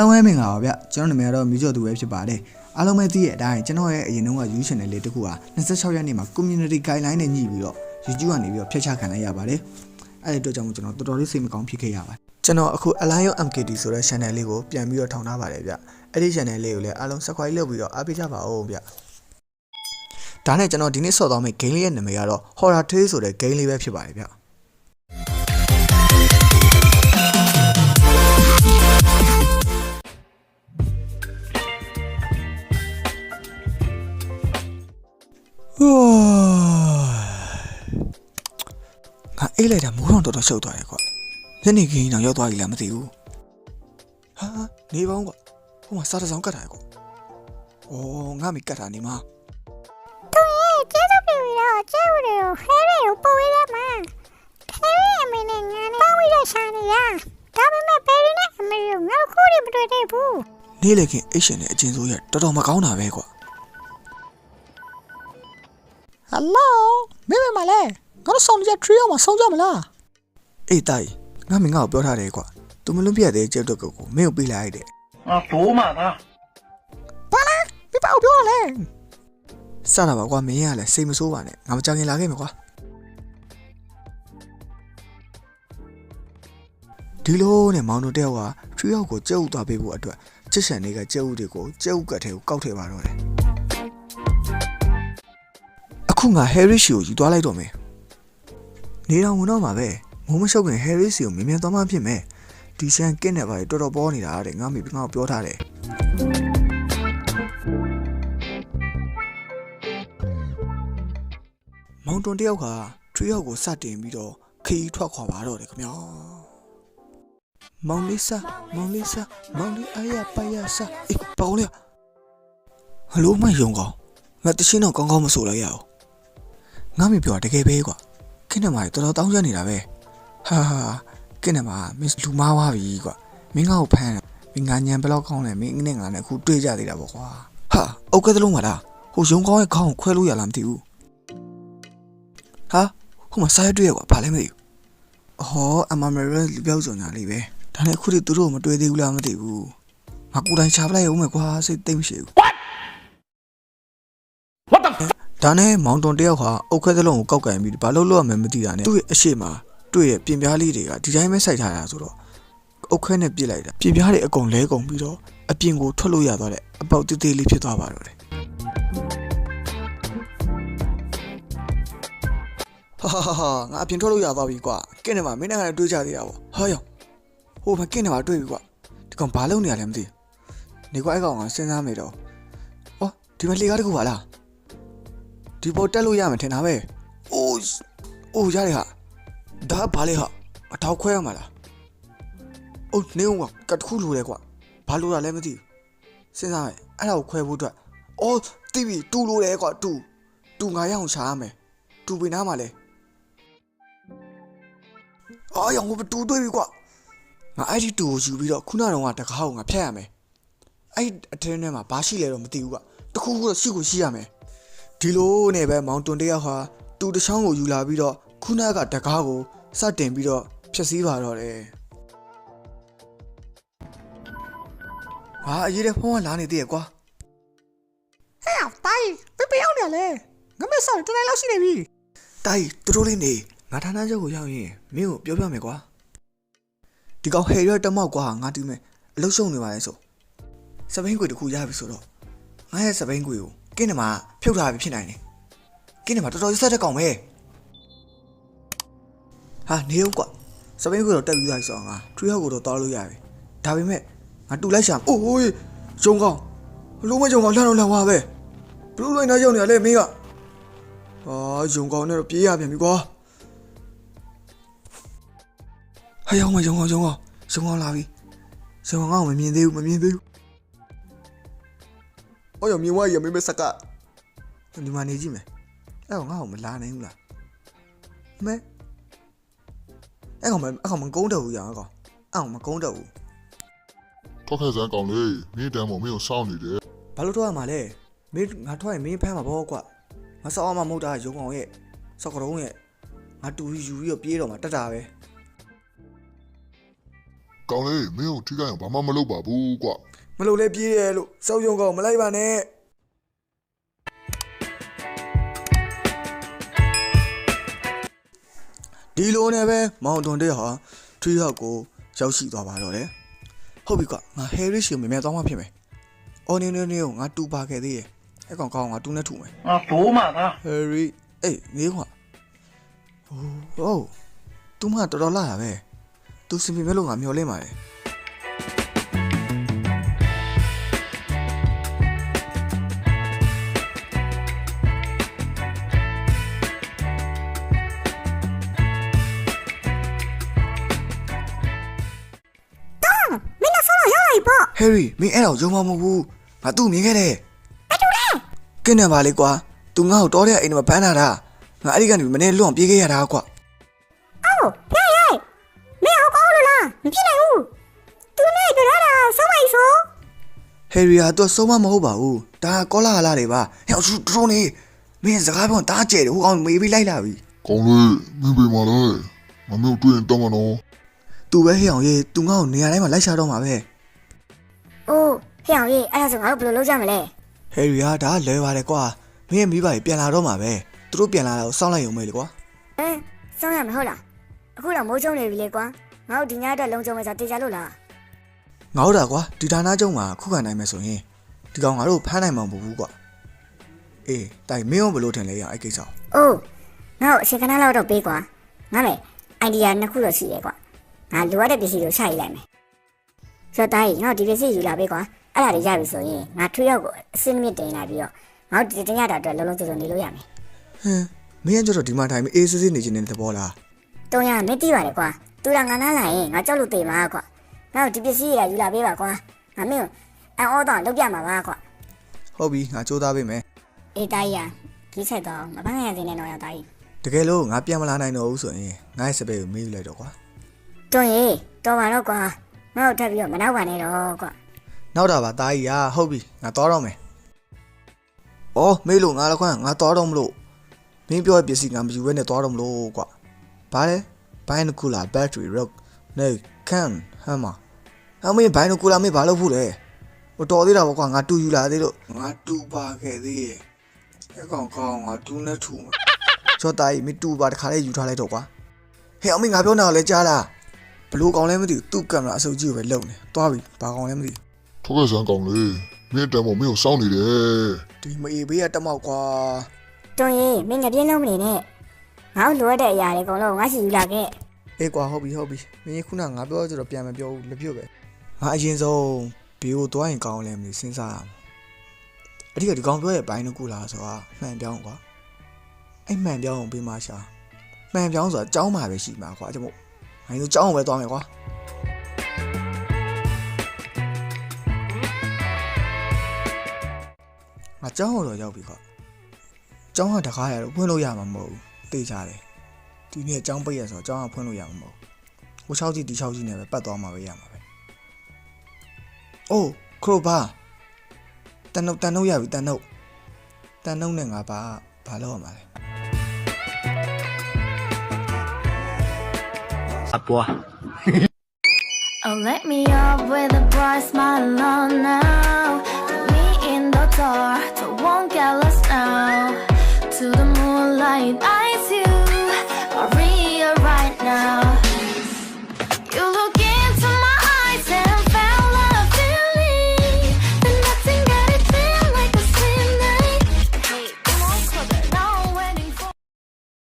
လုံးပဲမင်္ဂလာပါဗျကျွန်တော်နာမည်ကတော့မြူကျော်သူပဲဖြစ်ပါတယ်အားလုံးပဲသိတဲ့အတိုင်းကျွန်တော်ရဲ့အရင်တုန်းက YouTube channel လေးတစ်ခုဟာ26ရက်နေ့မှာ community guideline နဲ့ညှိပြီးတော့ YouTube ကနေပြီးတော့ဖျက်ချခံလိုက်ရပါတယ်အဲ့ဒီအတွက်ကြောင့်မို့ကျွန်တော်တော်တော်လေးစိတ်မကောင်းဖြစ်ခဲ့ရပါတယ်ကျွန်တော်အခု Alliance MKT ဆိုတဲ့ channel လေးကိုပြန်ပြီးတော့ထောင်ထားပါတယ်ဗျအဲ့ဒီ channel လေးကိုလည်းအားလုံး subscribe လုပ်ပြီးတော့အားပေးကြပါဦးဗျဒါနဲ့ကျွန်တော်ဒီနေ့ဆော့သွားမယ့် game လေးရဲ့နာမည်ကတော့ Horror Tale ဆိုတဲ့ game လေးပဲဖြစ်ပါတယ်ဗျ အေးလိုက်တာမိုးတော့တော်တော်ရှုပ်သွားတယ်ကွာညနေခင်းတော့ရောက်သွားပြီလားမသိဘူးဟာနေပေါင်းကွာဟိုမှာစားတစ်စောင်းကတ်တာကွာဩငါမီကတ်တာနေမှာသူရဲ့ကျေးဇူးပြုပြီးတော့ကျေးဇူးတွေကိုဟဲရီကိုပို့ပေးရမှာဟဲရီအမေနဲ့ငါနဲ့ပေါင်းပြီးတော့ရှာနေတာဒါပေမဲ့ဘယ်ရီနဲ့အမေကိုငါတို့ခုတည်းမတွေ့သေးဘူးနေလေခင်အိတ်ရှင်နဲ့အကျဉ်းစိုးရတော်တော်မကောင်းတာပဲကွာဟယ်လိုမင်းမမလဲ ငါတို့ဆောင်ကြ tree အောင်မဆောင်ကြမလားအေးတိုင်ငါမင်းငါ့ကိုပြောထားတယ်ကွာသူမလွတ်ပြတ်တဲ့ကြက်တော့ကိုကိုမင်းကိုပေးလိုက်တဲ့ငါဘိုးမှာသားဘာလဲပြပောက်ပြောရလဲစတာပါကွာမင်းကလည်းစိတ်မဆိုးပါနဲ့ငါမကြောင်ရင်လာခဲ့မယ်ကွာဒီလိုနဲ့မောင်တို့တယောက်ကထရီယောက်ကိုကြက်ဥသွားပေးဖို့အတွက်ချစ်ဆန်တွေကကြက်ဥတွေကိုကြက်ဥကတ်ထဲကိုကောက်ထည့်ပါတော့တယ်အခုငါဟယ်ရီရှီကိုယူသွားလိုက်တော့မယ် နေတော်ဝင်တော့မှာပဲမိုးမရှုပ်ခင်ဟယ်ရီစီကိုမြင်မြန်သွားမှဖြစ်မယ်ဒီဆန်ကင်းနေပါလေတော်တော်ပေါ်နေတာတဲ့ငါမိငါ့ကိုပြောထားတယ်မောင်တွန်တယောက်ကထရီယောက်ကိုစတင်ပြီးတော့ခီးထွက်ခွာပါတော့တယ်ခင်ဗျာမောင်လေးစာမောင်လေးစာမောင်လေးအယာပယာစာအေးပေါင်းလေဟယ်လိုမယုံကောင်ငါတရှင်းတော့ကောင်းကောင်းမဆိုလိုက်ရအောင်ငါမပြောတကယ်ပဲကွာ ခင်းနေမှာတော်တော်တောင်းရနေတာပဲဟာဟာခင်းနေမှာမင်းလူမားသွားပြီကွာမင်းငါ့ကိုဖမ်းတယ်မင်းငါညံဘယ်လောက်ကောင်းလဲမင်းနဲ့ငါနဲ့အခုတွေ့ကြသေးတာပေါ့ကွာဟာအုတ်ကဲသလုံးပါလားဟိုယုံကောင်းရဲ့ခေါင်းကိုခွဲလို့ရလားမသိဘူးဟာဟိုမှာစားရတွေ့ရကွာဘာလဲမသိဘူး။အော်အမမရလူပြောက်စုံညာလေးပဲ။ဒါနဲ့အခုထိသူတို့ကိုမတွေ့သေးဘူးလားမသိဘူး။ငါကိုယ်တိုင်ရှာပလိုက်အောင်မယ်ကွာစိတ်သိမ့်မရှိဘူး What the? ။ ဒါနဲ့မောင်တွန်တယောက်ဟာအုတ်ခဲသလုံးကိုကောက်ကင်ပြီးဘာလို့လို့ရမယ်မသိတာနဲ့သူ့ရဲ့အရှိမတွေ့ရဲ့ပြင်ပြားလေးတွေကဒီတိုင်းပဲစိုက်ထားတာဆိုတော့အုတ်ခဲနဲ့ပြစ်လိုက်တာပြင်ပြားတွေအကုန်လဲကုန်ပြီးတော့အပြင်ကိုထွက်လို့ရသွားတဲ့အပေါက်တေးသေးလေးဖြစ်သွားပါတော့တယ်။ဟာဟာဟာဟာငါအပြင်ထွက်လို့ရသွားပြီကွာကင်းနေမှာမင်းနဲ့ငါနဲ့တွေ့ကြသေးတာပေါ့ဟာယောဟိုမှာကင်းနေမှာတွေ့ပြီကွာဒီကောင်ဘာလုပ်နေရလဲမသိဘူးနေကွာအဲ့ကောင်ကစဉ်းစားမိတော့ဩဒီမှာလေကားတကူပါလား ဒီပေါ်တက်လို့ရမယ်ထင်တာပဲအိုးအိုးရတယ်ဟာဒါဘာလဲဟာအထောက်ခွဲရမှာလားအိုးနေဦးကကတခုလိုလဲကွာဘာလို့ရလဲမသိဘူးစဉ်းစားမယ်အဲ့ဒါကိုခွဲဖို့အတွက်အော်တီဗီတူလိုတယ်ကွာတူတူငါရအောင်ရှာရမယ်တူပင်နားမှာလဲအာရောင်ကိုတူတွေ့ပြီကွာငါအဲ့ဒီတူကိုယူပြီးတော့ခုနကတော့ငါတကားကိုငါဖျက်ရမယ်အဲ့ဒီအထင်းထဲမှာဘာရှိလဲတော့မသိဘူးကွာတခုခုတော့ရှိကိုရှိရမယ် ဒီလိုနဲ့ပဲမောင်တွန်တယောက်ဟာတူတစ်ချောင်းကိုယူလာပြီးတော့ခုနကတကားကိုစတင်ပြီးတော့ဖျက်ဆီးပါတော့တယ်ဟာအရေးတဲ့ဖုန်းကလာနေသေးရဲ့ကွာဟဲ့တိုင်းပြပောက်နေလဲငါမဆောက်တနေ့လောက်ရှိနေပြီတိုက်တူတူလေးနေငါဌာနချုပ်ကိုရောက်ရင်မင်းကိုပြောပြမယ်ကွာဒီကောင်ဟယ်ရတက်မောက်ကွာငါတူးမယ်အလုရှုံနေပါလေဆိုစပိန်ကွေတခုရပြီဆိုတော့ငါရဲ့စပိန်ကွေကို ကင်းနေမှာဖြုတ်ထားပြီဖြစ်နိုင်တယ်ကင်းနေမှာတော်တော်ဆက်တဲ့ကောင်ပဲဟာနေဦးကွာစပိန်ကွေတော့တက်ပြီးသွားပြီဆိုတော့ငါထရီဟောက်ကိုတော့တောင်းလို့ရပြီဒါပေမဲ့ငါတူလိုက်ရှာအိုးဟိုးဂျုံကောင်လုံးမဂျုံကောင်လှမ်းတော့လှမ်းသွားပဲဘလူးလိုင်းသားရောက်နေရလေမင်းကအာယုံကောင်နဲ့တော့ပြေးရပြန်ပြီကွာဟဲ့ရောင်မယုံကောင်ယုံကောင်ယုံကောင်လာပြီယုံကောင်ငါ့ကိုမမြင်သေးဘူးမမြင်သေးဘူး အော်ရမြင်ဝါရမင်းမစကဒီမှာနေကြည့်မယ်အဲ့ကောင်ငါ့ကိုမလာနိုင်ဘူးလားမဲအဲ့ကောင်မအဲ့ကောင်မကုန်းတော့ဘူးရအောင်ကောင်အဲ့ကောင်မကုန်းတော့ဘူးထွက်ခဲ့စမ်းကောင်လေးမင်းတန်းပေါ်မင်းကိုစောင့်နေတယ်ဘာလို့ထွက်ရမှာလဲမင်းငါထွက်ရင်မင်းဖမ်းမှာပေါ့ကွာငါစောက်အောင်မမဟုတ်တာယုံကောင်ရဲ့စောက်ကတုံးရဲ့ငါတူယူပြီးတော့ပြေးတော့မှာတက်တာပဲကောင်လေးမင်းကိုထိခိုက်အောင်ဘာမှမလုပ်ပါဘူးကွာ မလို့လဲပြေးရဲလို့စောက်ရုံကောင်မလိုက်ပါနဲ့ဒီလိုနဲ့ပဲမောင်တွန်တဲ့ဟာထွေးရောက်ကိုရောက်ရှိသွားပါတော့တယ်ဟုတ်ပြီကွာငါဟယ်ရီရှင်မြင်မြသွားမှဖြစ်မယ်အော်နေနေနေကိုငါတူပါခဲ့သေးတယ်အဲ့ကောင်ကောင်ငါတူနဲ့ထူမယ်ငါဘိုးမှာသားဟယ်ရီအေးနေခွာဟိုးဟိုးသူမှတော်တော်လာတာပဲသူစင်ပြမဲ့လို့ငါမျောလင်းပါတယ် ဟယ်ရီမင်းအဲ့တော့ယုံမမဟုတ်ဘူးငါသူ့မြင်ခဲ့တယ်ဘာတူလဲကင်းနေပါလေကွာသူငါ့ကိုတော်တဲ့အိမ်မှာပန်းလာတာငါအဲ့ဒီကနေမနေ့လွန်ပြေးခဲ့ရတာကွာအိုးရိုက်ရိုက်မင်းအောင်ကောင်းလို့လားမဖြစ်နိုင်ဘူးသူနဲ့တွေ့ရတာဆောင်းလိုက်ဆိုဟယ်ရီဟာသူဆုံးမမဟုတ်ပါဘူးဒါကောလာလာတွေပါဟဲ့သူတို့နေမင်းစကားပြောတာကျဲတယ်ဟိုကောင်မေးပြီးလိုက်လာပြီကောင်လေးမင်းပြေးမလဲမမင်းတို့တွေ့ရင်တောင်းမနော်သူပဲဟဲ့အောင်ရေးသူငါ့ကိုနေရာတိုင်းမှာလိုက်ရှာတော့မှာပဲ အိုးဟဲ့အောင်ကြီးအဲ့ဒါဆိုငါတို့ဘယ်လိုလုပ်ကြမလဲဟယ်ရီဟာဒါလဲပါတယ်ကွာမင်းရဲ့မိဘကြီးပြန်လာတော့မှာပဲသူတို့ပြန်လာတာကိုစောင့်လိုက်ရုံပဲလေကွာဟမ်ဆောင်းရမဟုတ်လားအခုတော့မိုးကျုံနေပြီလေကွာငါတို့ဒီညအတွက်လုံခြုံမယ်ဆိုတေချာလို့လားငါတို့တာကွာဒီဌာနကျုံမှာခုခံနိုင်မယ်ဆိုရင်ဒီကောင်ငါတို့ဖမ်းနိုင်မှာမဟုတ်ဘူးကွာအေးတိုင်မင်းရောဘယ်လိုထင်လဲရအဲ့ကိစ္စကိုအိုးငါ့ကိုအချိန်ခဏလောက်တော့ပေးကွာငါမယ်အိုင်ဒီယာနှစ်ခုတော့ရှိရဲကွာငါလိုအပ်တဲ့ပစ္စည်းကိုရှာရလိုက်မယ် ဆိုတော့တိုင်းငါတို့ဒီပစ္စည်းယူလာပေးကွာအဲ့ဒါတွေရပြီဆိုရင်ငါထွေးရောက်ကိုအစင်းမြင့်တင်လာပြီးတော့ငါတို့ဒီတညတာအတွက်လုံးလုံးစုံစုံနေလို့ရမယ်ဟမ်မင်းကကျတော့ဒီမှာထိုင်ပြီးအေးစစ်စစ်နေခြင်းတဲ့သဘောလားတုံးရမသိပါလေကွာသူကငါနားလာရင်ငါကြောက်လို့တေမှာကွာငါတို့ဒီပစ္စည်းတွေကယူလာပေးပါကွာငါမင်းကိုအန်အောတော့လုပ်ပြမှာပါကွာဟုတ်ပြီငါကြိုးစားပေးမယ်အေးတိုင်းရကြီးဆက်တော့မပန်းရစင်းနဲ့တော့ရတိုင်းတကယ်လို့ငါပြန်မလာနိုင်တော့ဘူးဆိုရင်ငါရဲ့စပယ်ကိုမေးယူလိုက်တော့ကွာတွန်းရေတော်ပါတော့ကွာ ငါတို့ထပ်ပြီးတော့မနောက်ပါနဲ့တော့ကွာနောက်တာပါတားကြီးရာဟုတ်ပြီငါတော်တော့မယ်အော်မေးလို့ငါလည်းခွန်းငါတော်တော့မလို့မင်းပြောတဲ့ပစ္စည်းငါမယူဘဲနဲ့တော်တော့မလို့ကွာဘာလဲဘိုင်းနကူလာ battery rock နေ can hammer အမေဘိုင်းနကူလာမေးဘာလုပ်ဖို့လဲဟိုတော်သေးတာပေါ့ကွာငါတူယူလာသေးလို့ငါတူပါခဲ့သေးရဲ့အကောင်ကောင်ငါတူနဲ့ထူမှာချောတာကြီးမင်းတူပါတခါလေးယူထားလိုက်တော့ကွာဟဲ့အမေငါပြောနေတာကိုလည်းကြားလား ဘလို့ကောင်လဲမသိဘူးသူ့ကင်မရာအစုပ်ကြီးကိုပဲလုံနေသွားပြီဘာကောင်လဲမသိဘူးထုတ်ခဲ့စမ်းကောင်လေးမင်းတမ်းမို့မင်းကိုစောင့်နေတယ်ဒီမအေးဘေးကတက်မောက်ကွာတွန်းရေမင်းငပြင်းလုံးမနေနဲ့ငါတို့လိုအပ်တဲ့အရာတွေအကုန်လုံးငါရှိယူလာခဲ့အေးကွာဟုတ်ပြီဟုတ်ပြီမင်းခုနငါပြောကြတော့ပြန်မပြောဘူးလက်ပြုတ်ပဲငါအရင်ဆုံးဘေးကိုသွားရင်ကောင်းလဲမသိစဉ်းစားရမှာအဓိကဒီကောင်ပြောရဲ့ဘိုင်းတစ်ခုလားဆိုတာမှန်ပြောင်းကွာအဲ့မှန်ပြောင်းအောင်ပေးမရှာမှန်ပြောင်းဆိုတာကြောင်းမှာပဲရှိမှာကွာအဲ့ကြောင့်မို့ ငါတို့ကြောင်းအောင်ပဲသွားမယ်ကွာငါကြောင်းတော့ရောက်ပြီကွာကြောင်းကတကားရတော့ဖွင့်လို့ရမှာမဟုတ်ဘူးသိကြတယ်ဒီနေ့အကြောင်းပိတ်ရဆိုတော့အကြောင်းကဖွင့်လို့ရမှာမဟုတ်ဘူးဟို6ကြီးဒီ6ကြီးနဲ့ပဲပတ်သွားမှာပဲရမှာပဲအိုးခရိုဘာတန်နှုတ်တန်နှုတ်ရပြီတန်နှုတ်တန်နှုတ်နဲ့ငါဘာဘာလုပ်ရမှာလဲ Oh, let me up with a bright smile on now. Put me in the dark, so won't get lost now. To the moonlight, I